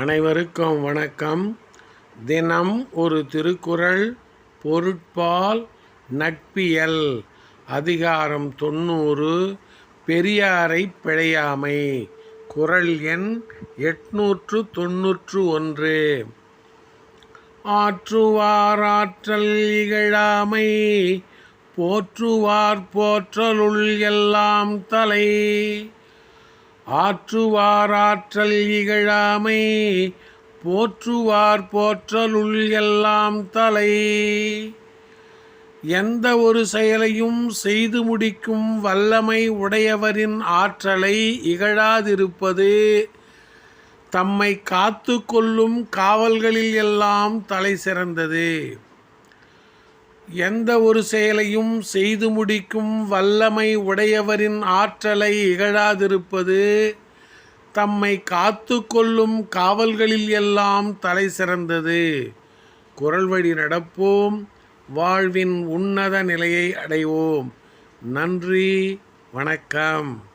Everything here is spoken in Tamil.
அனைவருக்கும் வணக்கம். தினம் ஒரு திருக்குறள் பொருட்பால் நட்பியல் அதிகாரம் தொண்ணூறு பெரியாரை பிழையாமை குறள் எண் எட்நூற்று தொன்னூற்று ஒன்று. ஆற்றுவாராற்றல் இகழாமை போற்றுவார் போற்றலுள் எல்லாம் தலை. ஆற்றுவாராற்றல் இகழாமை போற்றுவார் போற்றலுள் எல்லாம் தலை. எந்த ஒரு செயலையும் செய்து முடிக்கும் வல்லமை உடையவரின் ஆற்றலை இகழாதிருப்பது தம்மை காத்து கொள்ளும் காவல்களில் எல்லாம் தலை சிறந்தது. எந்த ஒரு செயலையும் செய்து முடிக்கும் வல்லமை உடையவரின் ஆற்றலை இகழாதிருப்பது தம்மை காத்து கொள்ளும் காவல்களில் எல்லாம் தலை சிறந்தது. குரல் வழி நடப்போம். வாழ்வின் உன்னத நிலையை அடைவோம். நன்றி. வணக்கம்.